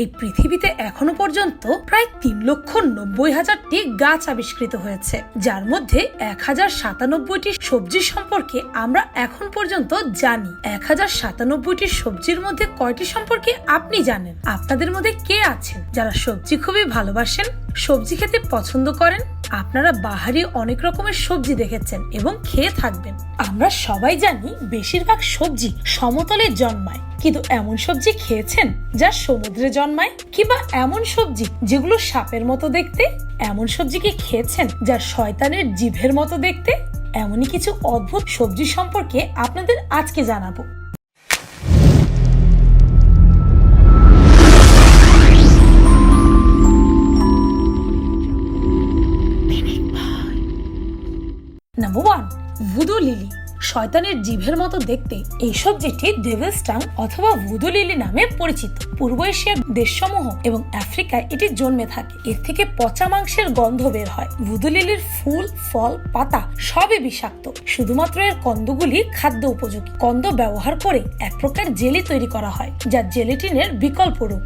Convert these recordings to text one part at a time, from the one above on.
এই পৃথিবীতে এখনও পর্যন্ত প্রায় তিন লক্ষ নব্বই হাজারটি গাছ আবিষ্কৃত হয়েছে, যার মধ্যে এক হাজার সাতানব্বইটি সবজি সম্পর্কে আমরা এখন পর্যন্ত জানি। এক হাজার সাতানব্বইটি সবজির মধ্যে কয়টি সম্পর্কে আপনি জানেন? আপনাদের মধ্যে কে আছেন যারা সবজি খুবই ভালোবাসেন, সবজি খেতে পছন্দ করেন? আপনারা বাহারি অনেক রকমের সবজি দেখেছেন এবং খেয়ে থাকবেন। আমরা সবাই জানি বেশিরভাগ সবজি সমতলে জন্মায়, কিন্তু এমন সবজি খেয়েছেন যা সমুদ্রে জন্মায় কিংবা এমন সবজি যেগুলো সাপের মতো দেখতে, এমন সবজি কি খেয়েছেন যা শয়তানের জিভের মতো দেখতে? এমনই কিছু অদ্ভুত সবজি সম্পর্কে আপনাদের আজকে জানাব। শয়তানের জিভের মতো দেখতে এই সবজিটি ডেভিলস টাং অথবা ভুদু লিলি নামে পরিচিত। পূর্ব এশিয়ার দেশসমূহ এবং আফ্রিকায় এটি জন্মে থাকে। এর থেকে পচা মাংসের গন্ধ বের হয়। ভুদু লিলির ফুল, ফল, পাতা সবই বিষাক্ত। শুধুমাত্র এর কন্দগুলি খাদ্য উপযোগী। কন্দ ব্যবহার করে এক প্রকার জেলি তৈরি করা হয়, যা জেলিটিনের বিকল্প রূপ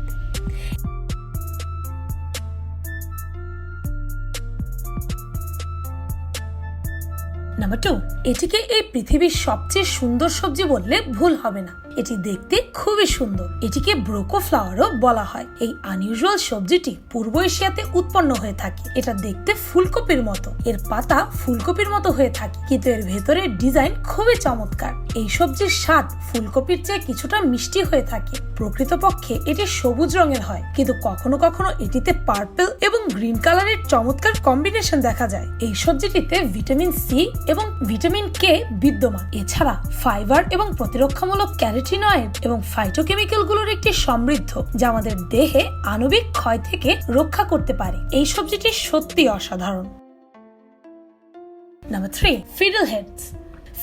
নাম্বার টু এটিকে এই পৃথিবীর সবচেয়ে সুন্দর সবজি বললে ভুল হবে না। এটি দেখতে খুবই সুন্দর। এটিকে ব্রোকো ফ্লাওয়ারও বলা হয়। এই আনইউজুয়াল সবজিটি পূর্ব এশিয়াতে উৎপন্ন হয়ে থাকে। এটা দেখতে ফুলকপির মতো। এর পাতা ফুলকপির মতো হয়ে থাকে। কিন্তু এর ভেতরের ডিজাইন খুবই চমৎকার। এই সবজির স্বাদ ফুলকপির চেয়ে কিছুটা মিষ্টি হয়ে থাকে। প্রকৃতপক্ষে এটি সবুজ রঙের হয়। কিন্তু কখনো কখনো এটিতে পার্পল এবং গ্রিন কালারের চমৎকার কম্বিনেশন দেখা যায়। এই সবজিটিতে ভিটামিন সি এবং ভিটামিন কে বিদ্যমান। এছাড়া ফাইবার এবং প্রতিরক্ষামূলক ক্যারোটিনয়েড এবং ফাইটোকেমিক্যালগুলোর একটি সমৃদ্ধ, যা আমাদের দেহে আণবিক ক্ষয় থেকে রক্ষা করতে পারে। এই সবজিটি সত্যি অসাধারণ। Number three fiddle heads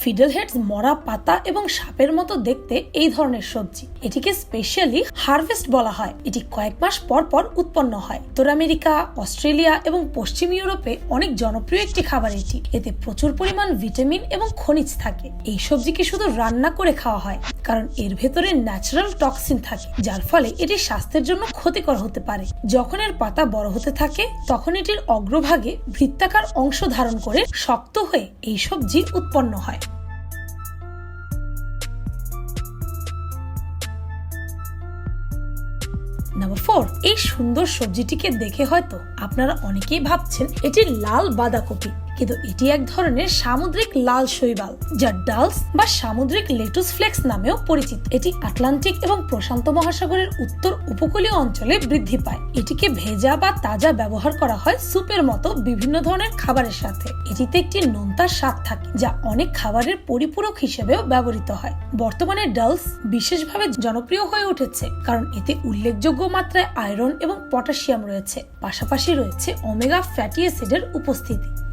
fiddle heads মরা পাতা এবং সাপের মতো দেখতে এই ধরনের সবজি। এটিকে স্পেশালি হারভেস্ট বলা হয়। এটি কয়েক মাস পর পর উৎপন্ন হয়। উত্তর আমেরিকা, অস্ট্রেলিয়া এবং পশ্চিম ইউরোপে অনেক জনপ্রিয় একটি খাবার এটি। এতে প্রচুর পরিমাণ ভিটামিন এবং খনিজ থাকে। এই সবজিকে শুধু রান্না করে খাওয়া হয়। কারণ এর ভেতরে ন্যাচারাল টক্সিন থাকে, যার ফলে এটি স্বাস্থ্যের জন্য ক্ষতিকর হতে পারে। যখন এর পাতা বড় হতে থাকে, তখন এটির অগ্রভাগে বৃত্তাকার অংশ ধারণ করে শক্ত হয়ে এই সবজি উৎপন্ন হয়। নাম্বার ফোর এই সুন্দর সবজিটিকে দেখে হয়তো আপনারা অনেকেই ভাবছেন, এটি লাল বাঁধাকপি। কিন্তু এটি এক ধরনের সামুদ্রিক লাল শৈবাল, যা ডালস বা সামুদ্রিক লেটুস ফ্লেক্স নামেও পরিচিত। এটি আটলান্টিক এবং প্রশান্ত মহাসাগরের উত্তর উপকূলীয় অঞ্চলে বৃদ্ধি পায়। এটিকে ভেজা বা তাজা ব্যবহার করা হয় স্যুপের মতো বিভিন্ন ধরনের খাবারের সাথে। এটিতে একটি নোনতার স্বাদ থাকে, যা অনেক খাবারের পরিপূরক হিসেবেও ব্যবহৃত হয়। বর্তমানে ডালস বিশেষভাবে জনপ্রিয় হয়ে উঠেছে, কারণ এতে উল্লেখযোগ্য মাত্রায় আয়রন এবং পটাশিয়াম রয়েছে। পাশাপাশি রয়েছে ওমেগা ফ্যাটি অ্যাসিডের উপস্থিতি।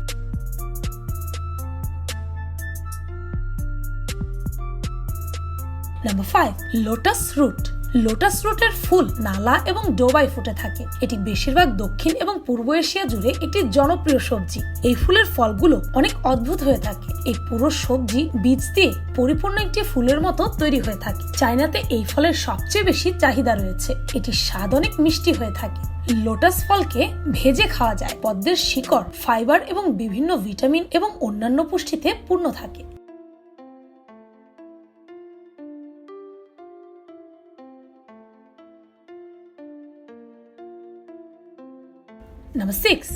Number five lotus root lotus রুটের ফুল নালা এবং ডোবায় ফুটে থাকে। এটি বেশিরভাগ দক্ষিণ এবং পূর্ব এশিয়া জুড়ে একটি জনপ্রিয় সবজি। এই ফুলের ফলগুলো অনেক অদ্ভুত হয়ে থাকে। এই পুরো সবজি বীজ দিয়ে পরিপূর্ণ একটি ফুলের মতো তৈরি হয়ে থাকে। চায়নাতে এই ফলের সবচেয়ে বেশি চাহিদা রয়েছে। এটি স্বাদ অনেক মিষ্টি হয়ে থাকে। লোটাস ফলকে ভেজে খাওয়া যায়। পদ্মের শিকড়, ফাইবার এবং বিভিন্ন ভিটামিন এবং অন্যান্য পুষ্টিতে পূর্ণ থাকে। নাম্বার সিক্স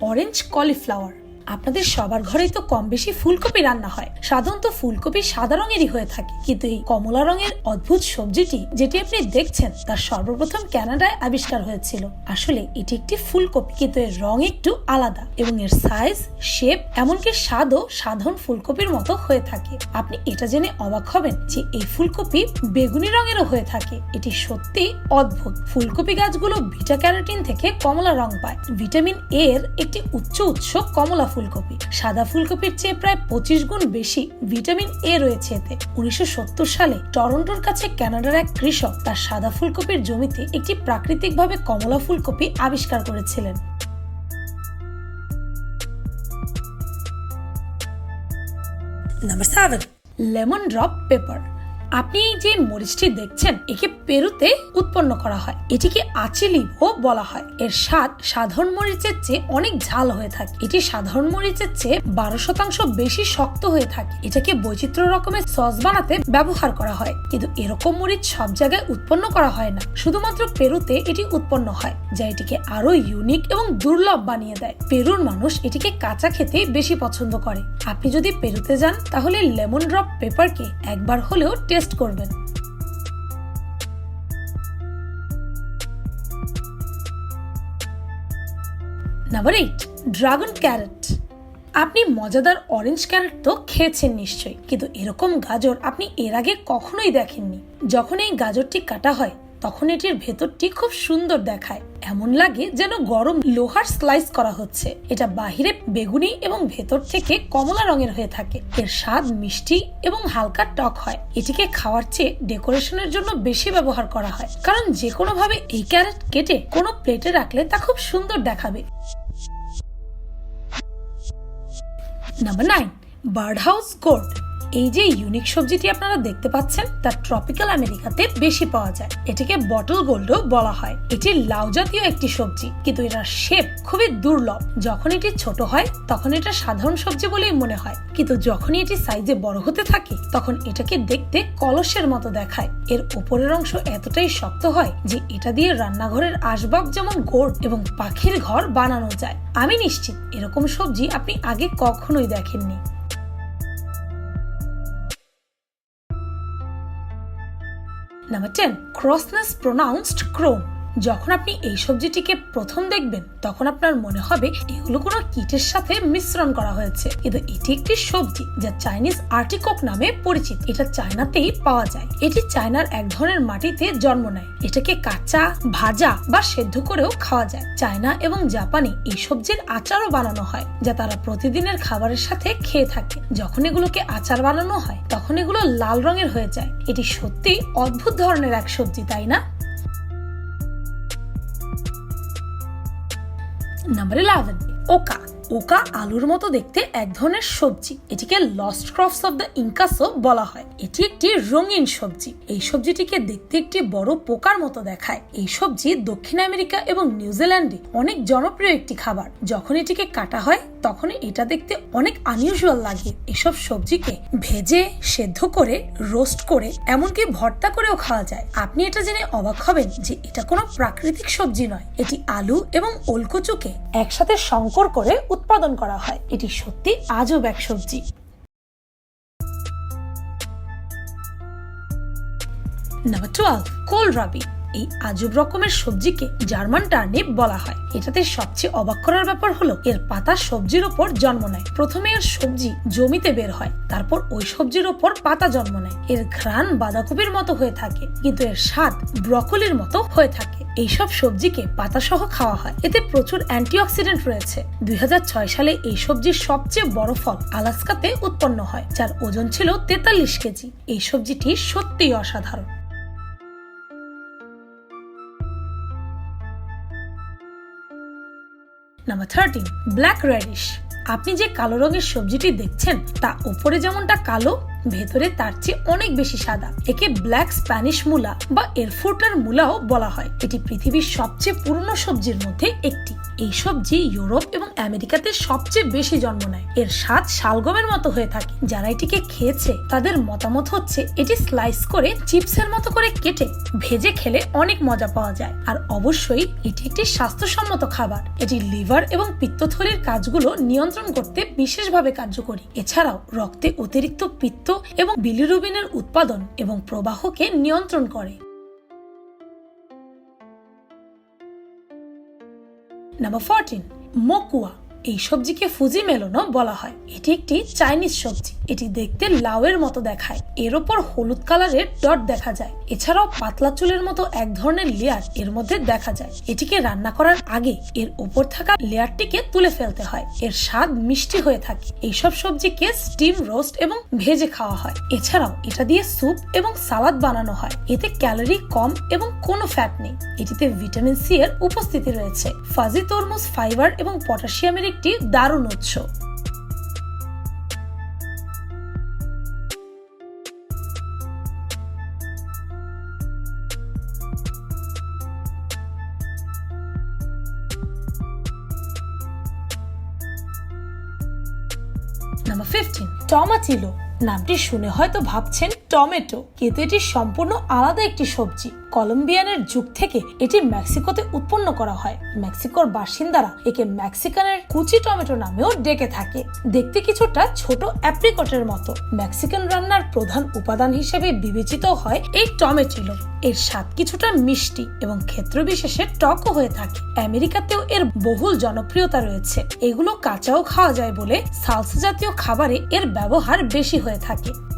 অরেঞ্জ কলিফ্লাওয়ার আপনাদের সবার ঘরেই তো কম বেশি ফুলকপি রান্না হয়। সাধারণত ফুলকপি সাদা রঙেরই হয়ে থাকে। কিন্তু এই কমলা রঙের অদ্ভুত সবজিটি, যেটি আপনি দেখছেন, তার সর্বপ্রথম ক্যানাডায় আবিষ্কার হয়েছিল। আসলে এটি একটি ফুলকপি, কিন্তু এর রং একটু আলাদা এবং এর সাইজ, শেপ, এমনকি স্বাদও সাধারণ ফুলকপির মতো হয়ে থাকে। আপনি এটা জেনে অবাক হবেন যে এই ফুলকপি বেগুনি রঙেরও হয়ে থাকে। এটি সত্যি অদ্ভুত। ফুলকপি গাছগুলো বিটা ক্যারোটিন থেকে কমলা রং পায়। ভিটামিন এ এর একটি উচ্চ উৎস কমলা ফুলকপি। সাদা ফুলকপির চেয়ে প্রায় পঁচিশ গুণ বেশি ভিটামিন এ রয়েছে এতে। উনিশশো সত্তর সালে টরন্টোর কাছে কানাডার এক কৃষক তার সাদা ফুলকপির জমিতে একটি প্রাকৃতিকভাবে কমলা ফুলকপি আবিষ্কার করেছিলেন। Number seven lemon drop pepper আপনি এই যে মরিচটি দেখছেন, একে পেরুতে উৎপন্ন করা হয়। এটিকে আচিলিভো বলা হয়। এর স্বাদ সাধারণ মরিচের চেয়ে অনেক ঝাল হয়ে থাকে। এটি সাধারণ মরিচের চেয়ে বারো শতাংশ বেশি শক্ত হয়ে থাকে। এটাকে বৈচিত্র্য রকমের সস বানাতে ব্যবহার করা হয়। কিন্তু এরকম মরিচ সব জায়গায় উৎপন্ন করা হয় না। শুধুমাত্র পেরুতে এটি উৎপন্ন হয়, যা এটিকে আরও ইউনিক এবং দুর্লভ বানিয়ে দেয়। পেরুর মানুষ এটিকে কাঁচা খেতে বেশি পছন্দ করে। আপনি যদি পেরুতে যান, তাহলে লেমন ড্রপ পেপারকে একবার হলেও টেস্ট করবেন। নাম্বার এইট ড্রাগন ক্যারেট আপনি মজাদার অরেঞ্জ ক্যারেট তো খেয়েছেন নিশ্চয়ই, কিন্তু এরকম গাজর আপনি এর আগে কখনোই দেখেননি। যখন এই গাজরটি কাটা হয় তখন এটির ভেতরটি খুব সুন্দর দেখায়। এমন লাগে যেন গরম লোহার স্লাইস করা হচ্ছে। এটা বাহিরে বেগুনি এবং ভেতর থেকে কমলা রঙের হয়ে থাকে। এর স্বাদ মিষ্টি এবং হালকা টক হয়। এটিকে খাওয়ার চেয়ে ডেকোরেশনের জন্য বেশি ব্যবহার করা হয়। কারণ যে কোনো ভাবে এই ক্যারেট কেটে কোনো প্লেটে রাখলে তা খুব সুন্দর দেখাবে। Number nine bird house gourd এই যে ইউনিক সবজিটি আপনারা দেখতে পাচ্ছেন, তা ট্রপিক্যাল আমেরিকাতে বেশি পাওয়া যায়। এটিকে বটল গোল্ডও বলা হয়। এটি লাউ জাতীয় একটি সবজি, কিন্তু এটার শেপ খুবই দুর্লভ। যখন এটি ছোট হয়, তখন এটা সাধারণ সবজি বলেই মনে হয়। কিন্তু যখনই এটি সাইজে বড় হতে থাকে, তখন এটাকে দেখতে কলসের মতো দেখায়। এর উপরের অংশ এতটাই শক্ত হয় যে এটা দিয়ে রান্নাঘরের আসবাব যেমন গোড় এবং পাখির ঘর বানানো যায়। আমি নিশ্চিত এরকম সবজি আপনি আগে কখনোই দেখেননি। Number 10. Crossness pronounced chrome. যখন আপনি এই সবজিটিকে প্রথম দেখবেন, তখন আপনার মনে হবে এগুলো কোনো কিটের সাথে মিশ্রণ করা হয়েছে। কিন্তু এটি একটি সবজি যা চাইনিজ আর্টিকক নামে পরিচিত। এটা চায়নাতেই পাওয়া যায়। এটি চায়নার এক ধরনের মাটিতে জন্ম নেয়। এটাকে কাঁচা, ভাজা বা সেদ্ধ করেও খাওয়া যায়। চায়না এবং জাপানে এই সবজির আচারও বানানো হয়, যা তারা প্রতিদিনের খাবারের সাথে খেয়ে থাকে। যখন এগুলোকে আচার বানানো হয়, তখন এগুলো লাল রঙের হয়ে যায়। এটি সত্যি অদ্ভুত ধরনের এক সবজি, তাই না? নাম্বার ইলেভেন ওকা। ওকা আলুর মতো দেখতে এক ধরনের সবজি। এটিকে লস্ট ক্রপস অফ দ্য ইনকাসও বলা হয়। এটি একটি রঙিন সবজি। এই সবজিটিকে দেখতে একটি বড় পোকার মতো দেখায়। এই সবজি দক্ষিণ আমেরিকা এবং নিউজিল্যান্ডে অনেক জনপ্রিয় একটি খাবার। যখন এটিকে কাটা হয় তখন এটা দেখতে অনেক আনইউজুয়াল লাগে। এসব সবজিকে ভেজে, সেদ্ধ করে রোস্ট করে, এমনকি ভর্তা করেও খাওয়া যায়। আপনি এটা জেনে অবাক হবেন যে এটা কোনো প্রাকৃতিক সবজি নয়। এটি আলু এবং ওলকচুকে একসাথে সংকর করে উৎপাদন করা হয়। এটি সত্যি আজব এক সবজি। Number twelve kohlrabi. এই আজব রকমের সবজিকে জার্মান টার্নিপ বলা হয়। এটাতে সবচেয়ে অবাক করার ব্যাপার হলো, এর পাতা সবজির ওপর জন্ম নেয়। প্রথমে এর সবজি জমিতে বের হয়, তারপর ওই সবজির ওপর পাতা জন্ম নেয়। এর ঘ্রাণ বাঁধাকপির মতো হয়ে থাকে, কিন্তু এর স্বাদ ব্রকলির মতো হয়ে থাকে। এইসব সবজিকে পাতা সহ খাওয়া হয়। এতে প্রচুর অ্যান্টিঅক্সিডেন্ট রয়েছে। দুই হাজার ছয় সালে এই সবজির সবচেয়ে বড় ফল আলাস্কাতে উৎপন্ন হয়, যার ওজন ছিল তেতাল্লিশ কেজি। এই সবজিটি সত্যিই অসাধারণ। নাম্বার থার্টিন ব্ল্যাক রেডিশ আপনি যে কালো রঙের সবজিটি দেখছেন তা উপরে যেমনটা কালো ভেতরে তার চেয়ে অনেক বেশি সাদা। একে ব্ল্যাক স্প্যানিশ মূলা বা এরফুটার মূলাও বলা হয়। এটি পৃথিবীর সবচেয়ে পুরনো সবজির মধ্যে একটি। এই সবজি ইউরোপ এবং আমেরিকাতে সবচেয়ে বেশি জন্ম নেয়। এর স্বাদ শালগমের মতো হয়ে থাকে। যারা এটিকে খেয়েছে, তাদের মতামত হচ্ছে, এটি স্লাইস করে চিপসের মতো করে কেটে ভেজে খেলে অনেক মজা পাওয়া যায়। আর অবশ্যই, এটি একটি স্বাস্থ্যসম্মত খাবার। এটি লিভার এবং পিত্তথলির কাজগুলো নিয়ন্ত্রণ করতে বিশেষভাবে কার্যকরী। এছাড়াও, রক্তে অতিরিক্ত পিত্ত এবং বিলিরুবিনের উৎপাদন এবং প্রবাহকে নিয়ন্ত্রণ করে। নাম্বার ফোরটিন মকুয়া, এই সবজিকে ফুজি মেলনও বলা হয়। এটি একটি চাইনিজ সবজি। এটি দেখতে লাউয়ের মতো দেখায়। এর ওপর হলুদ কালারের ডট দেখা যায়। এছাড়াও পাতলা চুলের মতো এক ধরনের লেয়ার এর মধ্যে দেখা যায়। এটিকে রান্না করার আগে এর ওপর থাকা লেয়ারটিকে তুলে ফেলতে হয়। এর স্বাদ মিষ্টি হয়ে থাকে। এইসব সবজিকে স্টিম রোস্ট এবং ভেজে খাওয়া হয়। এছাড়াও এটা দিয়ে স্যুপ এবং সালাদ বানানো হয়। এতে ক্যালোরি কম এবং কোনো ফ্যাট নেই। এটিতে ভিটামিন সি এর উপস্থিতি রয়েছে। ফাজি তরমুজ ফাইবার এবং পটাশিয়ামের একটি দারুণ উৎস। নাম্বার ফিফটিন টমাটিলো নামটি শুনে হয়তো ভাবছেন টমেটো কিন্তু এটি সম্পূর্ণ আলাদা একটি সবজি। কলম্বিয়ানের যুগ থেকে এটি মেক্সিকোতে উৎপন্ন করা হয়। মেক্সিকোর বাসিন্দারা একে মেক্সিকানের কুচি টমেটো নামেও ডেকে থাকে। দেখতে কিছুটা ছোট অ্যাপ্রিকটের মতো। মেক্সিকান রান্নার প্রধান উপাদান হিসেবে বিবেচিত হয় এই টমেটিলো এর স্বাদ কিছুটা মিষ্টি এবং ক্ষেত্র বিশেষে টকও হয়ে থাকে। আমেরিকাতেও এর বহুল জনপ্রিয়তা রয়েছে। এগুলো কাঁচাও খাওয়া যায় বলে সালসা জাতীয় খাবারে এর ব্যবহার বেশি হয়ে থাকে।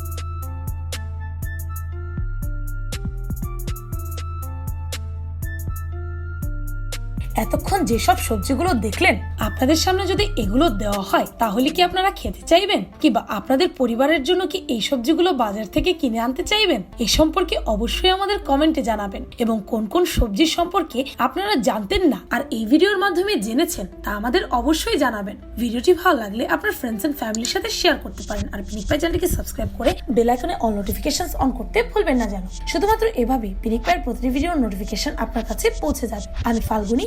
এতক্ষণ যেসব সবজিগুলো দেখলেন, আপনাদের সামনে যদি এগুলো দেওয়া হয়, তাহলে কি আপনারা খেতে চাইবেন? কিংবা আপনাদের পরিবারের জন্য কি এই সবজিগুলো বাজার থেকে কিনে আনতে চাইবেন? এ সম্পর্কে অবশ্যই আমাদের কমেন্টে জানাবেন। এবং কোন কোন সবজির সম্পর্কে আপনারা জানতেন না আর এই ভিডিওর মাধ্যমে জেনেছেন, তা আমাদের অবশ্যই জানাবেন। ভিডিওটি ভালো লাগলে আপনার ফ্রেন্ডস এন্ড ফ্যামিলির সাথে শেয়ার করতে পারেন। আর পিনিক পাই চ্যানেলকে সাবস্ক্রাইব করে বেল আইকনে অল নোটিফিকেশন অন করতে ভুলবেন না যেন। শুধুমাত্র এভাবেই পিনিক পাইয়ের প্রতিটি ভিডিওর নোটিফিকেশন আপনার কাছে পৌঁছে যাবে। আমি ফাল্গুনি